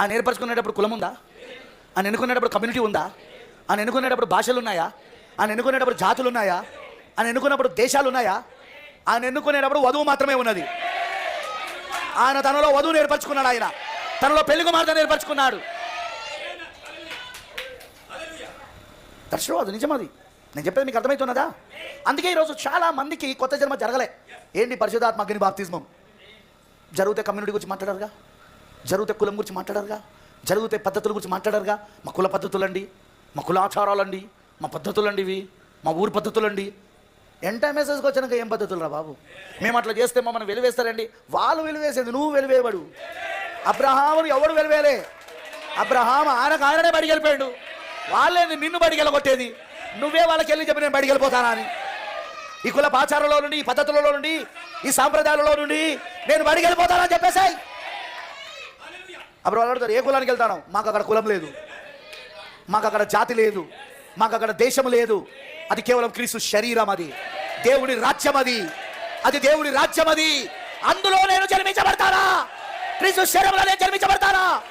ఆయన ఏర్పరచుకునేటప్పుడు కులం ఉందా? ఆయన ఎన్నుకునేటప్పుడు కమ్యూనిటీ ఉందా? ఆయన ఎన్నుకునేటప్పుడు భాషలు ఉన్నాయా? ఆయన ఎన్నుకునేటప్పుడు జాతులు ఉన్నాయా? ఆయన ఎన్నుకున్నప్పుడు దేశాలు ఉన్నాయా? ఆయన ఎన్నుకునేటప్పుడు వధువు మాత్రమే ఉన్నది. ఆయన తనలో వధువు ఏర్పరచుకున్నాడు ఆయన. తనలో పెళ్ళి కుమార్తె ఏర్పరచుకున్నాడు. దర్శనం అది. నిజమది నేను చెప్పేది మీకు అర్థమవుతున్నదా అందుకే ఈరోజు చాలా మందికి కొత్త జన్మ జరగలే. ఏంటి పరిశుధాత్మ అగ్ని బాప్తిజమం జరిగితే కమ్యూనిటీ గురించి మాట్లాడారుగా? జరిగితే కులం గురించి మాట్లాడారుగా? జరిగితే పద్ధతుల గురించి మాట్లాడారుగా? మా కుల పద్ధతులండి మా కుల ఆచారాలండి మా పద్ధతులండి ఇవి మా ఊరు పద్ధతులండి. ఎంట మెసేజ్కి వచ్చినాక ఏం పద్ధతులు రా బాబు? మేము అట్లా చేస్తే మమ్మల్ని వెలివేస్తారండి. వాళ్ళు వెలివేసేది నువ్వు వెలివేయబడు. అబ్రహామును ఎవడు వెలివేలే అబ్రహాం ఆయనకు ఆయననే బడికి వెళ్ళిపోయాడు. వాళ్ళే నిన్ను బడికెళ్ళగొట్టేది నువ్వే వాళ్ళకి వెళ్ళి చెప్పి నేను బడికెళ్ళిపోతానా అని. ఈ కుల ఆచారంలో నుండి ఈ పద్ధతులలో నుండి ఈ సాంప్రదాయాలలో నుండి నేను బడికెళ్ళిపోతానని చెప్పేసాయి. అప్పుడు వాళ్ళు అడుగుతారు ఏ కులానికి వెళ్తాను? మాకు అక్కడ కులం లేదు. మాకు అక్కడ జాతి లేదు. మాకు అక్కడ దేశం లేదు. అది కేవలం క్రీస్తు శరీరం అది. దేవుడి రాజ్యం అది. అది దేవుడి రాజ్యం అది. అందులో నేను జన్మించబడతానా? క్రీస్తు శరీరంలో నేను జన్మించబడతానా?